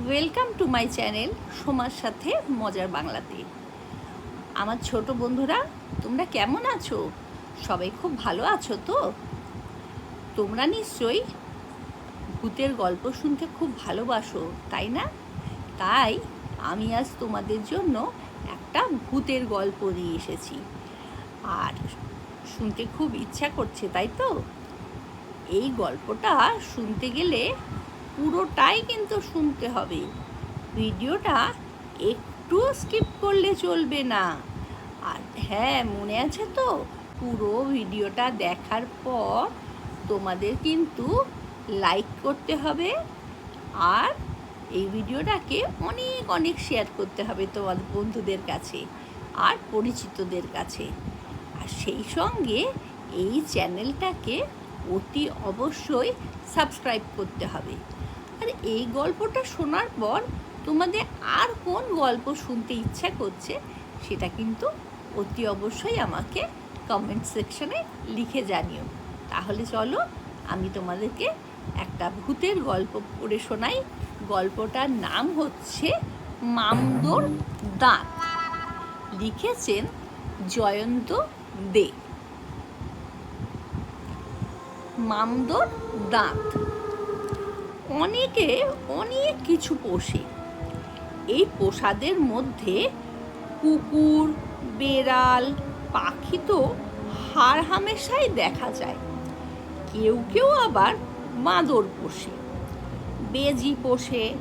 Welcome to my channel সোমার সাথে মজার বাংলাতে। আমার ছোট বন্ধুরা, তোমরা কেমন আছো? সবাই খুব ভালো আছো তো? তোমরা নিশ্চয়ই ভূতের গল্প শুনতে খুব ভালোবাসো, তাই না? তাই আমি আজ তোমাদের জন্য একটা ভূতের গল্প নিয়ে এসেছি। আর শুনতে খুব ইচ্ছা করছে, তাই তো? এই গল্পটা শুনতে গেলে পুরোটাই কিন্তু শুনতে হবে। ভিডিওটা একটু স্কিপ করলে চলবে না। আর হ্যাঁ মনে আছে তো? পুরো ভিডিওটা দেখার পর তোমাদের কিন্তু লাইক করতে হবে। আর এই ভিডিওটাকে অনেক অনেক শেয়ার করতে হবে তোমাদের বন্ধুদের কাছে আর পরিচিতদের কাছে। আর সেই সঙ্গে এই চ্যানেলটাকে অতি অবশ্যই সাবস্ক্রাইব করতে হবে। আর এই গল্পটা শোনার পর তোমাদের আর কোন গল্প শুনতে ইচ্ছা করছে সেটা কিন্তু অতি অবশ্যই আমাকে কমেন্ট সেকশনে লিখে জানিও। তাহলে চলো আমি তোমাদেরকে একটা ভূতের গল্প পড়ে শোনাই। গল্পটার নাম হচ্ছে মামদোর দাঁত। লিখেছেন জয়ন্ত দে। মামদোর দাঁত। অনেকে অনেক কিছু পোষে। এই পোষাদের মধ্যে কুকুর, বেড়াল, পাখি তো হার হামেশাই দেখা যায়। কেউ কেউ আবার বাঁদর পোষে। বেজি পোষে।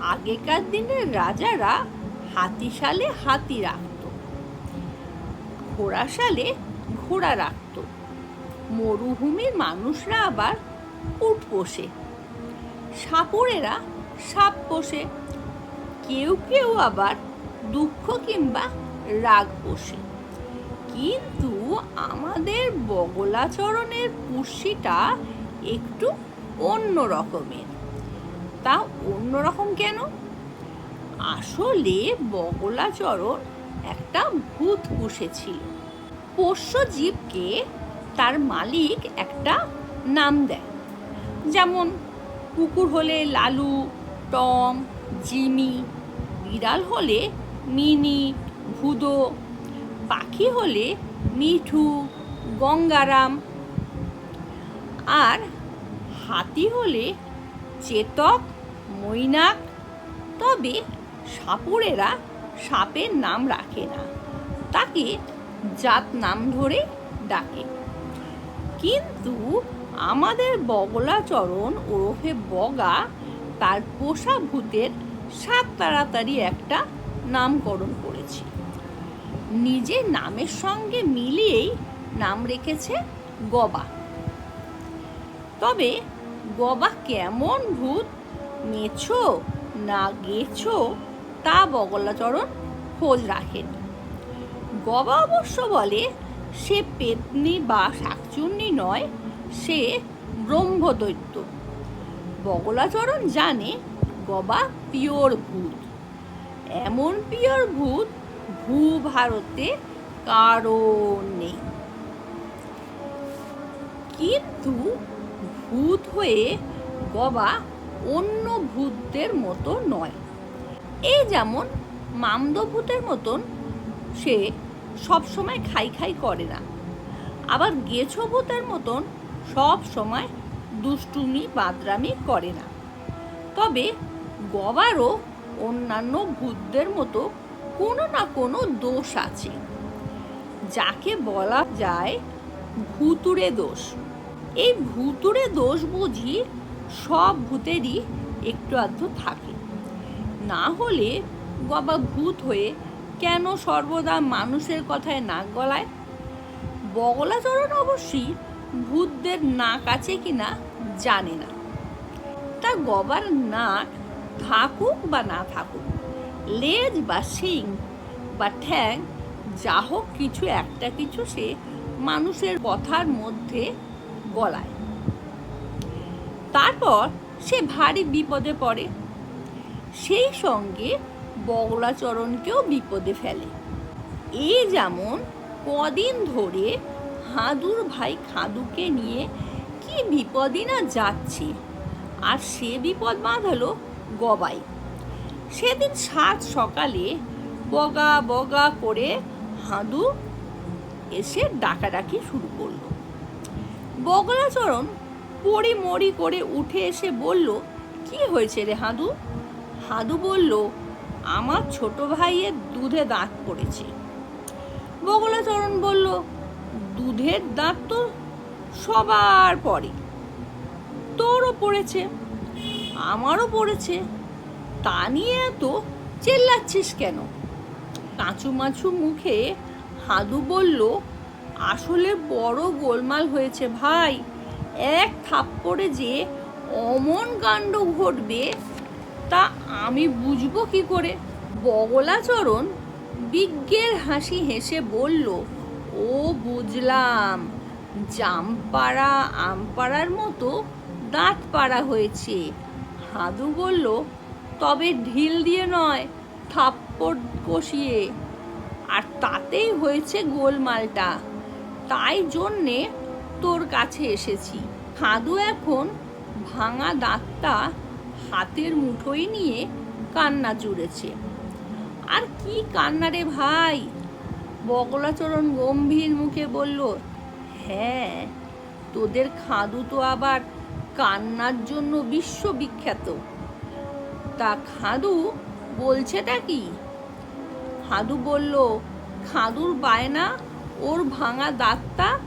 আগেকার দিনের রাজারা হাতিশালে হাতি রাখত। ঘোড়াশালে ঘোড়া রাখত। মরুভূমির মানুষরা আবার উট পোষে। সাপুরেরা সাপ পোষে। কেউ কেউ আবার দুঃখ কিংবা রাগ পোষে। কিন্তু আমাদের বগলাচরণের পুষ্যিটা একটু অন্য রকমের। তা অন্য রকম কেন? আসলে বগলাচরণ একটা ভূত পুষেছিল। পোষ্য জীবকে তার মালিক একটা নাম দেয়। যেমন কুকুর হলে লালু, টম, জিমি, বিড়াল হলে মিনি, ভুদো, পাখি হলে মিঠু, গঙ্গারাম। আর হাতি হলে চেতক, মৈনাক, তবে সাপুরেরা সাপের নাম রাখে না, তাকে জাত নাম ধরে ডাকে। কিন্তু আমাদের বগলাচরণ ওরফে বগা তার পোষা ভূতের সাত তাড়াতাড়ি একটা নামকরণ করেছে। নিজের নামের সঙ্গে মিলিয়েই নাম রেখেছে গবা। তবে গবা কেমন ভূত, মেছো না গেছো, তা বগলাচরণ খোঁজ রাখেনি। গবা অবশ্য বলে, সে পেতনি বা শাকচুন্নি নয় সে ব্রহ্মদৈত্য। বগলাচরণ জানে গবা পিওর ভূত। এমন পিওর ভূত ভূ ভারতে কারও নেই। কিন্তু ভূত হয়ে গবা অন্য ভূতদের মতো নয়। এই যেমন মামদভূতের মতন সে সবসময় খাই খাই করে না। আবার গেছো ভূতের মতন সব সময় দুষ্টুমি, বাদরামি করে না। তবে গবারও অন্যান্য ভূতদের মতো কোনো না কোনো দোষ আছে। যাকে বলা যায় ভুতুরে দোষ। এই ভুতুরে দোষ বুঝি সব ভূতেরই একটু আধটু থাকে। না হলে গবা ভূত হয়ে কেন সর্বদা মানুষের কথায় নাক গলায়? বগলাচরণ অবশ্যই ভূতদের নাক আছে কি না জানে না। তা গবার নাক থাকুক বা না থাকুক, লেজ বা শিং বা ঠ্যাং, যা হোক কিছু, একটা কিছু সে মানুষের কথার মধ্যে গলায়। তারপর সে ভারী বিপদে পড়ে। সেই সঙ্গে বগলাচরণকেও বিপদে ফেলে। এই যেমন কদিন ধরে হাঁদুর ভাই খাদুকে নিয়ে কি বিপদই না যাচ্ছে? আর সে বিপদ বাঁধালো গবাই। সেদিন সাত সকালে বগা বগা করে হাঁদু এসে ডাকাডাকি শুরু করল। বগলাচরণ পড়ি মরি করে উঠে এসে বলল, কি হয়েছে রে হাঁদু? হাঁদু বলল, আমার ছোট ভাইয়ের দুধে দাঁত পড়েছে। বগলাচরণ বলল দুধের দাঁত তো সবার পরে। তোরও পড়েছে, আমারও পড়েছে। তা নিয়ে এত চেল্লাচ্ছিস কেন? কাঁচু মাছু মুখে হাদু বলল, আসলে বড় গোলমাল হয়েছে ভাই। এক থাপ্পড়ে যে অমন কাণ্ড ঘটবে, তা আমি বুঝব কি করে? বগলাচরণ বিজ্ঞের হাসি হেসে বলল ও বুঝলাম। জামপাড়া, আমপাড়ার মতো দাঁত পাড়া হয়েছে। হাদু বলল, তবে ঢিল দিয়ে নয়, থাপ্পড় কষিয়ে। আর তাতেই হয়েছে গোলমালটা। তাই জন্যে তোর কাছে এসেছি। হাদু এখন ভাঙা দাঁতটা হাতের মুঠোয় নিয়ে কান্না জুড়েছে। আর কি কান্না রে ভাই? বগলাচরণ গম্ভীর মুখে বলল হ্যাঁ তোদের খাদু তো আবার কান্নার জন্য বিশ্ববিখ্যাত। তা খাদু বলছেটা কি? খাদু বলল, খাদুর বায়না, ওর ভাঙা দাঁতটা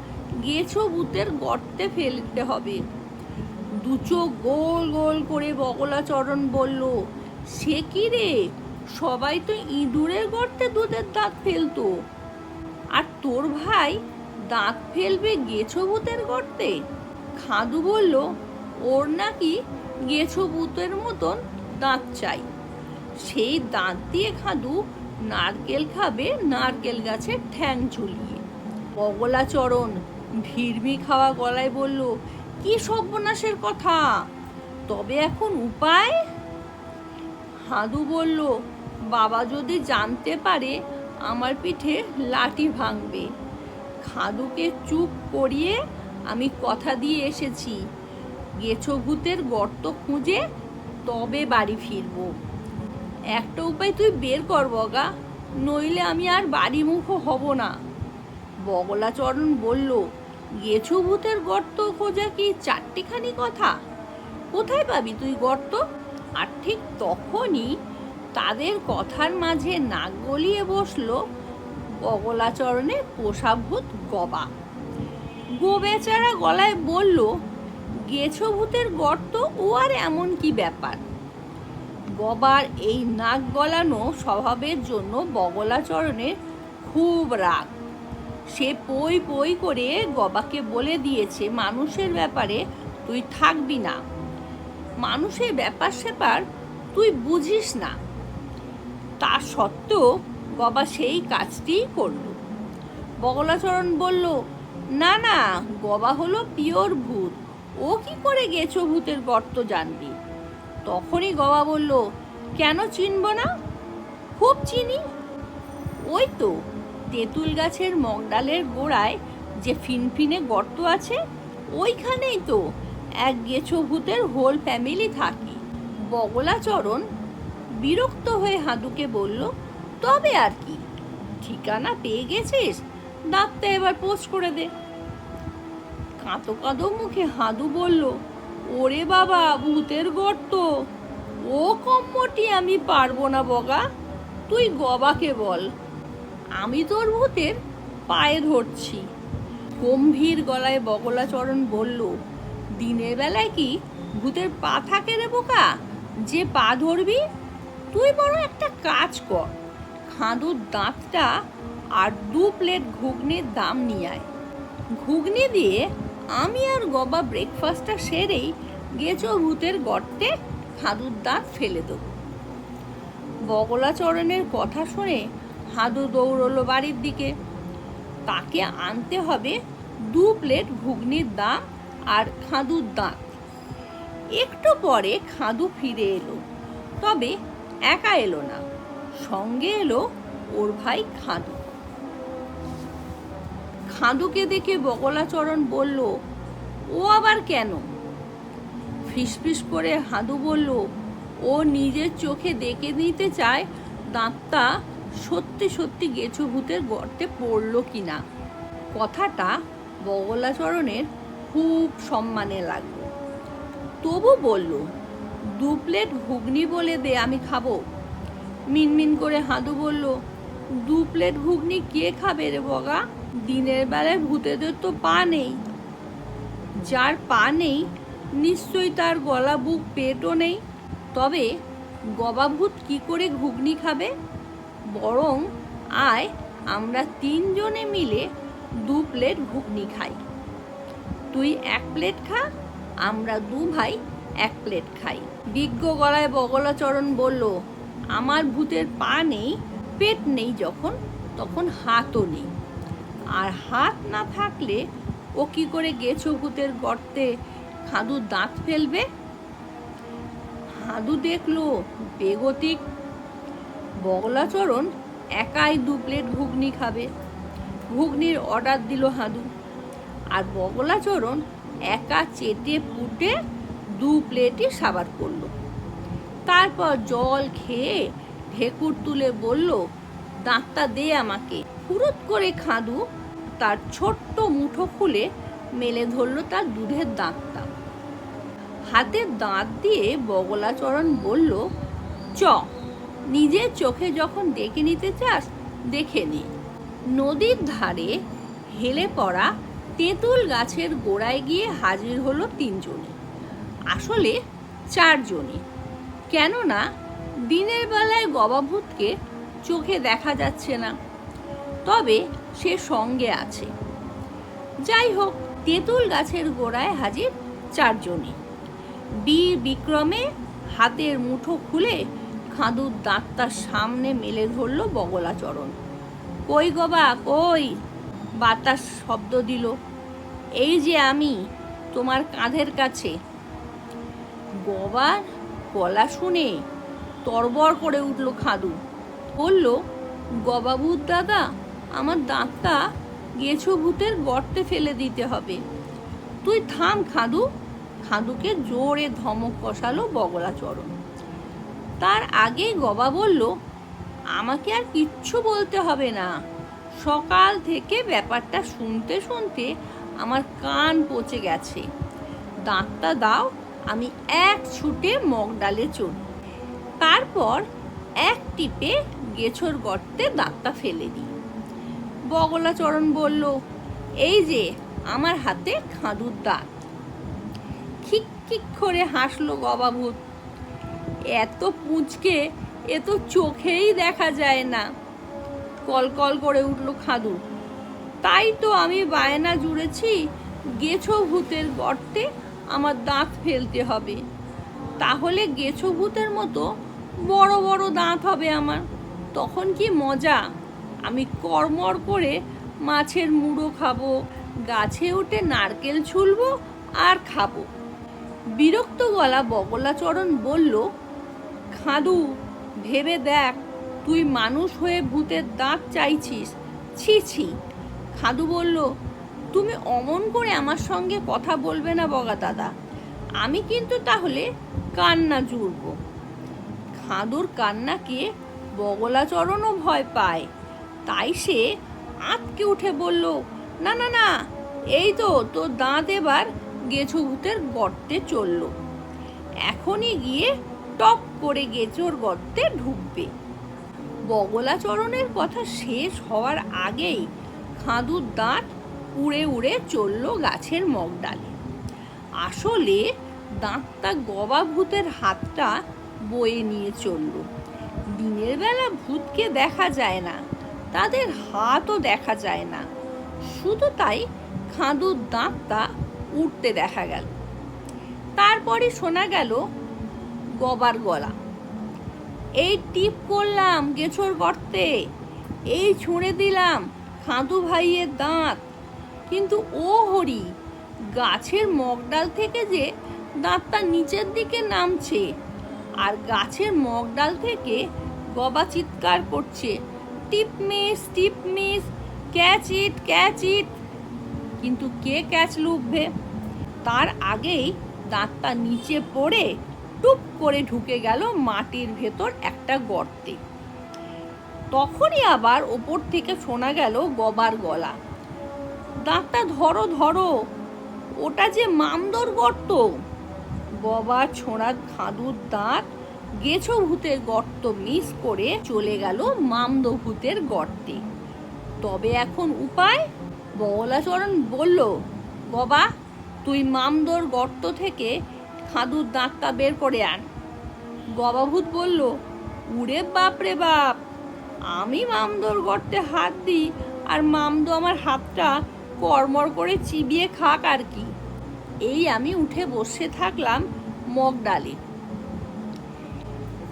গেছো বুতের গর্তে ফেলতে হবে। দুচোখ গোল গোল করে বগলাচরণ বলল, সে কি রে? সবাই তো ইঁদুরের গর্তে দুধের দাঁত ফেলতো। আর তোর ভাই দাঁত ফেলবে গেছো ভূতের গর্তে? খাদু বলল, ওর নাকি গেছো ভূতের মতন দাঁত চাই। সেই দাঁত দিয়ে খাদু নারকেল খাবে নারকেল গাছের ঠ্যাং ঝুলিয়ে। বগলাচরণ ভিড়মি খাওয়া গলায় বলল, কি সর্বনাশের কথা! তবে এখন উপায়? হাদু বলল, বাবা যদি জানতে পারে আমার পিঠে লাঠি ভাঙবে। খাদুকে চুপ করিয়ে আমি কথা দিয়ে এসেছি। গেছো ভূতের গর্ত খুঁজে, তবে বাড়ি ফিরবো। একটা উপায় তুই বের কর বগা, নইলে আমি আর বাড়ি মুখো হব না। বগলাচরণ বলল, গেছো ভূতের গর্ত খোঁজা কি চারটিখানি কথা? কোথায় পাবি তুই গর্ত? আর ঠিক তখনই তাদের কথার মাঝে নাক গলিয়ে বসল বগলাচরণে পোষাভূত গবা। গোবেচারা গলায় বলল, গেছো ভূতের গর্ত, ও আর এমন কি ব্যাপার? গবার এই নাক গলানো স্বভাবের জন্য বগলাচরণের খুব রাগ। সে পই পই করে গবাকে বলে দিয়েছে, মানুষের ব্যাপারে তুই থাকবি না। মানুষের ব্যাপার স্যাপার তুই বুঝিস না। তা সত্ত্বেও গবা সেই কাজটিই করল। বগলাচরণ বলল, না না, গবা হলো পিওর ভূত। ও কি করে গেছো ভূতের গর্ত জানবি? তখনই গবা বলল, কেন চিনব না? খুব চিনি। ওই তো, তেঁতুল গাছের মগডালের গোড়ায় যে ফিনফিনে গর্ত আছে, ওইখানেই তো এক গেছো ভূতের হোল ফ্যামিলি থাকি। বগলাচরণ বিরক্ত হয়ে হাদুকে বলল, তবে আর কি, ঠিকানা পেয়ে গেছিস? দাঁতটা এবার পোস্ট করে দে। কাঁতো কাঁদো মুখে হাদু বলল, ওরে বাবা, ভূতের গর্ত, ও কম্মটি আমি পারব না বগা, তুই গবাকে বল। আমি তোর ভূতের পায়ে ধরছি। গম্ভীর গলায় বগলাচরণ বলল, দিনের বেলায় কি ভূতের পা থাকে রে বোকা? যে পা ধরবি তুই বড় একটা কাজ কর। খাঁদুর দাঁতটা আর দু প্লেট ঘুগনির দাম নিয়ে আয়। ঘুগনি দিয়ে আমি আর গবা ব্রেকফাস্টটা সেরেই গেছো ভূতের গর্তে হাদুর দাঁত ফেলে দেবো। বগলাচরণের কথা শুনে হাদু দৌড়লো বাড়ির দিকে। তাকে আনতে হবে দু প্লেট ঘুগনির দাম আর খাঁদুর দাঁত। একটু পরে খাঁদু ফিরে এলো। তবে একা এলো না। সঙ্গে এলো ওর ভাই খাঁদু। খাঁদুকে দেখে বগলাচরণ বলল, ও আবার কেন? ফিসফিস করে হাদু বলল, ও নিজের চোখে দেখে নিতে চায় দাঁতটা সত্যি সত্যি গেছো ভূতের গর্তে পড়ল কিনা। কথাটা বগলাচরণের খুব সম্মানে লাগল। তবু বলল দু প্লেট ঘুগনি বলে দে, আমি খাব। মিনমিন করে হাঁদু বলল, দু প্লেট ঘুগনি কে খাবে রে বগা? দিনের বেলায় ভূতেদের তো পা নেই। যার পা নেই, নিশ্চয়ই তার গলা, বুক, পেটও নেই। তবে গবাভূত কি করে ঘুগনি খাবে? বরং আয়, আমরা তিনজনে মিলে দু প্লেট ঘুগনি খাই। তুই এক প্লেট খা, আমরা দু ভাই এক প্লেট খাই। বিজ্ঞ গলায় বগলাচরণ বলল, আমার ভূতের পা নেই, পেট নেই যখন, তখন হাতও নেই। আর হাত না থাকলে ও কি করে গেছো ভূতের গর্তে? খাদু দাঁত ফেলবে? হাদু দেখল, বেগতিক। বগলাচরণ একাই দু প্লেট ঘুগনি খাবে। ঘুগনির অর্ডার দিল হাদু। আর বগলাচরণ একা চেটে পুটে দু প্লেটই সাবার করল। তারপর জল খেয়ে ঢেকুর তুলে বলল, দাঁতটা দে আমাকে। ফুরুত করে খাঁদু তার ছোট্ট মুঠো খুলে মেলে ধরলো তার দুধের দাঁতটা। হাতের দাঁত দিয়ে বগলাচরণ বলল, চ, নিজের চোখে যখন দেখে নিতে চাস, দেখে নে। নদীর ধারে হেলে পড়া তেঁতুল গাছের গোড়ায় গিয়ে হাজির হলো তিনজনে। আসলে চারজনে কেননা দিনের বেলায় গবাভূতকে চোখে দেখা যাচ্ছে না, তবে সে সঙ্গে আছে। যাই হোক, তেঁতুল গাছের গোড়ায় হাজির চারজনই। বীর বিক্রমে হাতের মুঠো খুলে খাঁদুর দাঁতটার সামনে মেলে ধরল বগলাচরণ। কই গবা কই? বাতাস শব্দ দিল। এই যে আমি, তোমার কাঁধের কাছে। গবার গলা শুনে তরবর করে উঠল খাদু। বলল, গবাবুর দাদা, আমার দাঁতটা গেছো ভূতের গর্তে ফেলে দিতে হবে। তুই থাম খাদু। খাদুকে জোরে ধমক কষালো বগলাচরণ তার আগে গবা বলল, আমাকে আর কিচ্ছু বলতে হবে না। সকাল থেকে ব্যাপারটা শুনতে শুনতে আমার কান পচে গেছে। দাঁতটা দাও আমি এক ছুটে মগ ডালে চলি তারপর এক টিপে গেছোর গর্তে দাঁতটা ফেলে দিই। বগলাচরণ বলল, এই যে, আমার হাতে খাঁদুর দাঁত। খিক খিক করে হাসলো গবাভূত, এত পুঁচকে এ তো চোখেই দেখা যায় না। কল কল করে উঠল খাদু তাই তো আমি বায়না জুড়েছি গেছো ভূতের গর্তে আমার দাঁত ফেলতে হবে। তাহলে গেছো ভূতের মতো বড় বড় দাঁত হবে আমার। তখন কি মজা? আমি কর্মর করে মাছের মুড়ো খাব, গাছে উঠে নারকেল ছুলবো আর খাব। বিরক্ত গলা বগলাচরণ বলল, খাদু, ভেবে দেখ, তুই মানুষ হয়ে ভূতের দাঁত চাইছিস। ছি ছি। খাদু বলল তুমি অমন করে আমার সঙ্গে কথা বলবে না বগা দাদা। আমি কিন্তু তাহলে কান্না জুড়ব। খাদুর কান্নাকে বগলাচরণও ভয় পায়। তাই সে আঁতকে উঠে বলল, না না না, এই তো তোর দাঁত এবার গেছো ভূতের গর্তে চলল। এখনই গিয়ে টপ করে গেছোর গর্তে ঢুকবে। বগলাচরণের কথা শেষ হওয়ার আগেই খাঁদুর দাঁত উড়ে উড়ে চলল গাছের মগডালে। আসলে দাঁতটা গবা ভূতের হাতটা বয়ে নিয়ে চলল। দিনের বেলা ভূতকে দেখা যায় না, তাদের হাতও দেখা যায় না। শুধু তাই খাঁদুর দাঁতটা উঠতে দেখা গেল। তারপরে শোনা গেল গবার গলা। এই টিপ করলাম গেছোর গর্তে, এই ছুঁড়ে দিলাম খাঁদু ভাইয়ের দাঁত। কিন্তু ও হরি, গাছের মগডাল থেকে যে দাঁতটা নিচের দিকে নামছে আর গাছের মগডাল থেকে গবা চিৎকার করছে, tip miss tip miss, catch it catch it. কিন্তু কে ক্যাচ লুকবে তার আগেই দাঁতটা নিচে পড়ে টুপ করে ঢুকে গেল মাটির ভেতর একটা গর্তে। তখনই আবার ওপর থেকে শোনা গেল গবার গলা। দাঁতটা ধরো ধরো। ওটা যে মামদর গর্ত। গবার ছোঁড়ার খাদুর দাঁত। গেছো ভূতের গর্ত মিস করে চলে গেল মামদ ভূতের গর্তে। তবে এখন উপায়? বগলাচরণ বলল, গবা, তুই মামদর গর্ত থেকে খাদুর দাঁতটা বের করে আন। গবাভূত বলল, উড়ে বাপ রে বাপ, আমি মামদোর গর্তে হাত দিই, আর মামদো আমার হাতটা কর্মর করে চিবিয়ে খাক আর কি। এই আমি উঠে বসে থাকলাম মগ ডালে।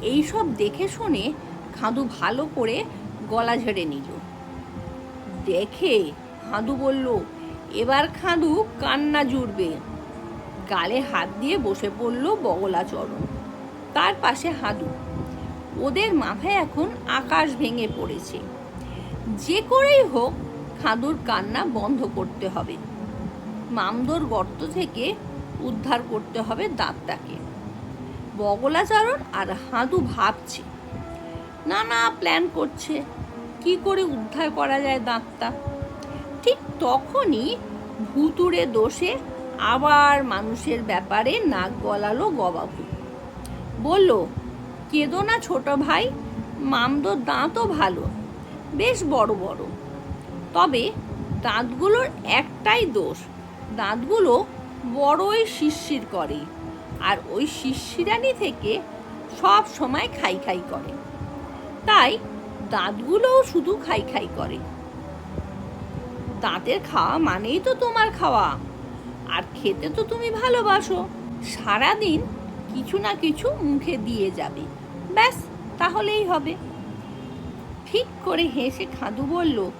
এইসব দেখে শুনে খাদু ভালো করে গলা ঝেড়ে নিল। দেখে হাদু বলল, এবার খাদু কান্না জুড়বে। গালে হাত দিয়ে বসে পড়ল বগলাচরণ, তার পাশে হাদু ওদের মাথায় এখন আকাশ ভেঙে পড়েছে। যে করেই হোক খাদুর কান্না বন্ধ করতে হবে। মামদোর গর্ত থেকে উদ্ধার করতে হবে দাঁতটাকে। বগলাচরণ আর হাদু ভাবছে, নানা প্ল্যান করছে, কি করে উদ্ধার করা যায় দাঁতটা? ঠিক তখনই ভুতুড়ে দোষে আবার মানুষের ব্যাপারে নাক গলালো গবাভূত বলল, কেঁদো না ছোট ভাই, মামদোর দাঁতও ভালো, বেশ বড় বড়। তবে দাঁতগুলোর একটাই দোষ, দাঁতগুলো বড়ই শিরশির করে আর ওই শিরশিরানি থেকে সব সময় খাই খাই করে। তাই দাঁতগুলোও শুধু খাই খাই করে। দাঁতের খাওয়া মানেই তো তোমার খাওয়া। আর খেতে তো তুমি ভালোবাসো। সারাদিন কিছু না কিছু মুখে দিয়ে যাবে। ব্যাস, তাহলেই হবে। ঠিক করে হেসে খাদু বলল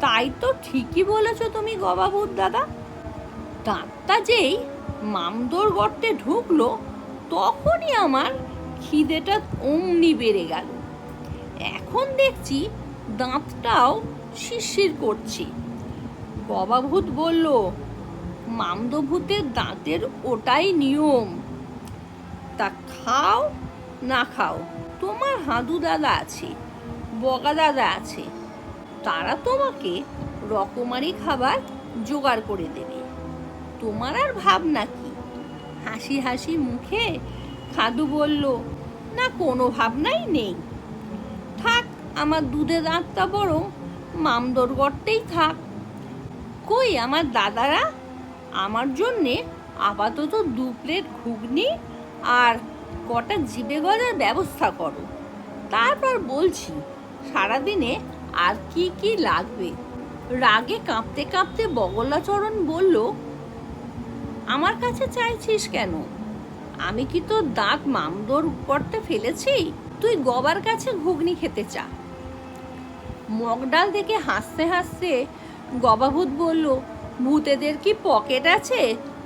তাই তো ঠিকই বলেছ তুমি গবাবুর দাদা। দাঁতটা যেই মামদোর গর্তে ঢুকলো, তখনই আমার খিদেটা অমনি বেড়ে গেল। এখন দেখছি দাঁতটাও শিরশির করছে। গবাভূত বলল, মামদভূতের দাঁতের ওটাই নিয়ম। তা খাও, না খাও, তোমার হাদু দাদা আছে, বগা দাদা আছে তারা তোমাকে রকমারি খাবার জোগাড় করে দেবে। তোমার আর ভাবনা কি? হাসি হাসি মুখে খাদু বলল, না, কোনো ভাবনাই নেই। থাক, আমার দুধে দাঁতটা বরং মামদর গর্তেই থাক। কই আমার দাদারা? আমার জন্যে আপাতত দু প্লেট ঘুগনি আর কটা জিবে গজার ব্যবস্থা করো। তারপর বলছি, সারাদিনে আর কি কি লাগবে? রাগে কাঁপতে কাঁপতে বগলাচরণ বলল, আমার কাছে চাইছিস কেন? আমি কি তোর দাঁত মামদোর করতে ফেলেছি? তুই গবার কাছে ঘুগনি খেতে চা। মগডাল দেখে হাসতে হাসতে গবাভূত বলল, ভূতেদের কি পকেট আছে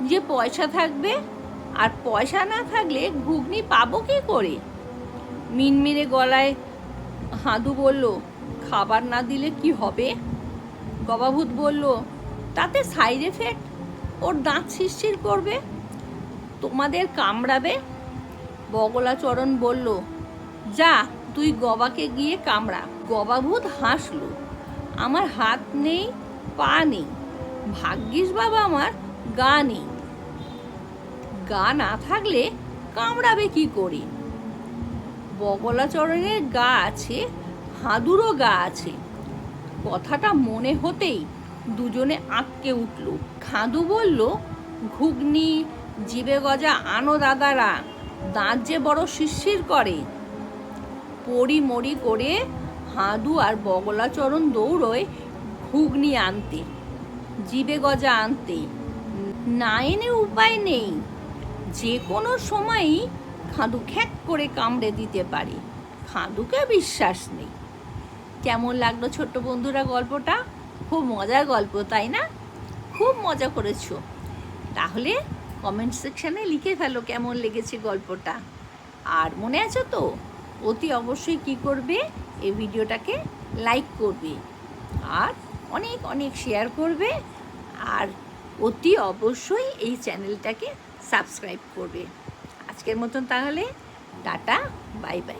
যে পয়সা থাকবে? আর পয়সা না থাকলে ঘুগনি পাবো কি করে? মিনমিনে গলায় হাঁদু বলল খাবার না দিলে কি হবে? গবাভূত বলল, তাতে সাইড এফেক্ট ওর দাঁত শিরশির করবে? তোমাদের কামড়াবে? বগলাচরণ বলল, যা, তুই গবাকে গিয়ে কামড়া। গবাভূত হাসলো, আমার হাত নেই, পা নেই, ভাগ্যিস বাবা আমার, গা নেই। গা না থাকলে কামড়াবে কি করি? বগলাচরণের গা আছে হাঁদুরও গা আছে। কথাটা মনে হতেই দুজনে আটকে উঠল। খাদু বলল, ঘুগনি, জিবে গজা আনো দাদারা, দাঁত যে বড় শিরশির করে। পড়ি মরি করে হাঁদু আর বগলাচরণ দৌড়োয় ঘুগনি আনতে, জিবে গজা আনতে। না এনে উপায় নেই, যে কোনো সময়ই খাদু খ্যাক করে কামড়ে দিতে পারে। খাদুকে বিশ্বাস নেই। কেমন লাগল ছোট্ট বন্ধুরা গল্পটা? খুব মজার গল্প, তাই না? খুব মজা করেছ। তাহলে কমেন্ট সেকশানে লিখে ফেলো কেমন লেগেছে গল্পটা। আর মনে আছে তো? অতি অবশ্যই কি করবে? এই ভিডিওটাকে লাইক করবে। আর অনেক অনেক শেয়ার করবে। আর অতি অবশ্যই এই চ্যানেলটাকে সাবস্ক্রাইব করবে। আজকের মতন তাহলে, টাটা বাই বাই